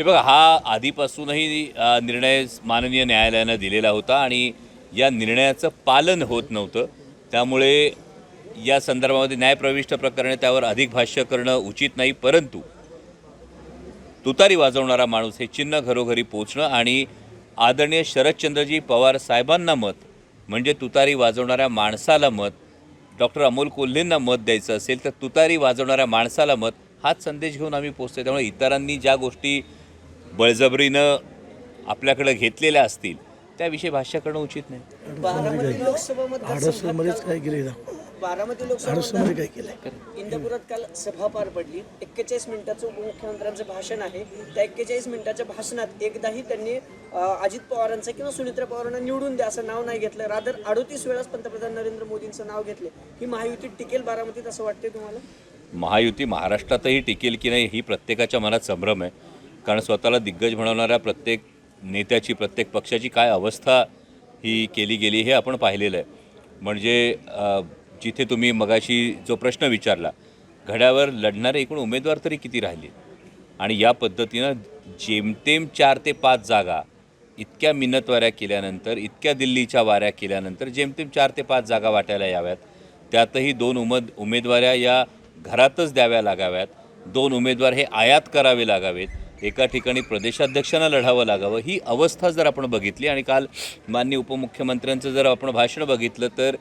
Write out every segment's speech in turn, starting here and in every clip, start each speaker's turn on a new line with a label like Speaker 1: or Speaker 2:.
Speaker 1: हे बघा हा आधीपासूनही निर्णय माननीय न्यायालयानं दिलेला होता आणि या निर्णयाचं पालन होत नव्हतं. त्यामुळे या संदर्भामध्ये न्यायप्रविष्ट प्रकरणे त्यावर अधिक भाष्य करणं उचित नाही परंतु तुतारी वाजवणारा माणूस हे चिन्ह घरोघरी पोचणं आणि आदरणीय शरदचंद्रजी पवार साहेबांना मत म्हणजे तुतारी वाजवणाऱ्या माणसाला मत डॉक्टर अमोल कोल्हेंना मत द्यायचं असेल तर तुतारी वाजवणाऱ्या माणसाला मत हाच संदेश घेऊन आम्ही पोचतो त्यामुळे इतरांनी ज्या गोष्टी बळजबरीनं आपल्याकडे घेतलेल्या असतील त्याविषयी भाष्य करणं उचित नाही.
Speaker 2: बारामती लोकसभा
Speaker 3: काय केले
Speaker 2: बारामती लोकसभा
Speaker 3: काय केलंय?
Speaker 2: इंदापुरात काल सभा पार पडली. एक्केचाळीस मिनिटाचं उपमुख्यमंत्र्यांचं भाषण आहे. त्या एक्केचाळीस मिनिटाच्या भाषणात एकदाही त्यांनी अजित पवारांचं किंवा सुनित्रा पवारांना निवडून द्या असं नाव नाही घेतलं. रादर अडोतीस वेळाच पंतप्रधान नरेंद्र मोदींचं नाव घेतलं. ही महायुती टिकेल बारामतीत असं वाटतंय तुम्हाला?
Speaker 1: महायुती महाराष्ट्रातही टिकेल की नाही ही प्रत्येकाच्या मनात संभ्रम आहे. कारण स्वतःला दिग्गज म्हणवणाऱ्या प्रत्येक नेत्याची प्रत्येक पक्षाची काय अवस्था ही केली गेली हे आपण पाहिलेलं आहे. म्हणजे जिथे तुम्ही मगाशी जो प्रश्न विचारला घड्यावर लढणारे एकूण उमेदवार तरी किती राहिले? आणि या पद्धतीनं जेमतेम चार ते पाच जागा इतक्या मिन्नतवाऱ्या केल्यानंतर इतक्या दिल्लीच्या वाऱ्या केल्यानंतर जेमतेम चार ते पाच जागा वाटायला याव्यात. त्यातही दोन उमद उमेदवाऱ्या या घरातच द्याव्या लागाव्यात. दोन उमेदवार हे आयात करावे लागावेत. एका ठिकाणी प्रदेशाध्यक्षांना लढावं लागावं ही अवस्था जर आपण बघितली आणि काल माननीय उपमुख्यमंत्र्यांचं जर आपण भाषण बघितलं तर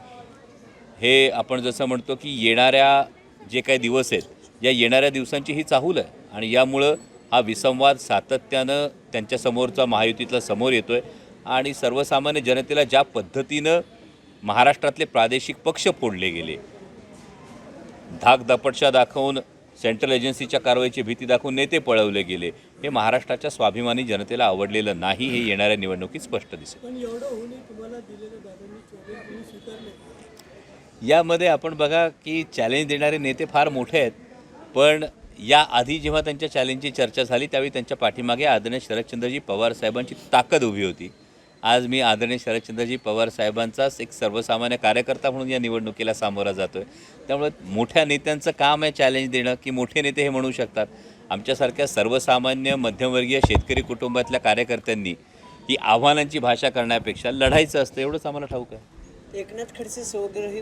Speaker 1: हे आपण जसं म्हणतो की येणाऱ्या जे काही दिवस आहेत या येणाऱ्या दिवसांची ही चाहूल आहे. आणि यामुळं हा विसंवाद सातत्यानं त्यांच्यासमोरचा महायुतीतला समोर येतो आहे आणि सर्वसामान्य जनतेला ज्या पद्धतीनं महाराष्ट्रातले प्रादेशिक पक्ष फोडले गेले धाक दपटशा दाखवून सेंट्रल एजन्सीच्या कारवाईची भीती दाखवून नेते पळवले गेले. हे महाराष्ट्राच्या स्वाभिमानी जनतेला आवडलेलं नाही हे येणाऱ्या निवडणुकीत स्पष्ट दिसेल. यामध्ये आपण बघा की चॅलेंज देणारे नेते फार मोठे आहेत पण या आधी जेव्हा त्यांच्या चॅलेंजची चर्चा झाली त्यावेळी त्यांच्या पाठीमागे आदरणीय शरदचंद्रजी पवार साहेबांची ताकद उभी होती. आज मी आदरणीय शरदचंद्रजी पवार साहेबांचाच एक सर्वसामान्य कार्यकर्ता म्हणून या निवडणुकीला सामोरा जातो आहे त्यामुळे मोठ्या नेत्यांचं काम आहे चॅलेंज देणं की मोठे नेते हे म्हणू शकतात. आमच्यासारख्या सर्वसामान्य मध्यमवर्गीय शेतकरी कुटुंबातल्या कार्यकर्त्यांनी ही आव्हानांची भाषा करण्यापेक्षा लढायचं असतं. एवढंच आम्हाला ठाऊक आहे.
Speaker 2: एकनाथ खडसे स्वगृही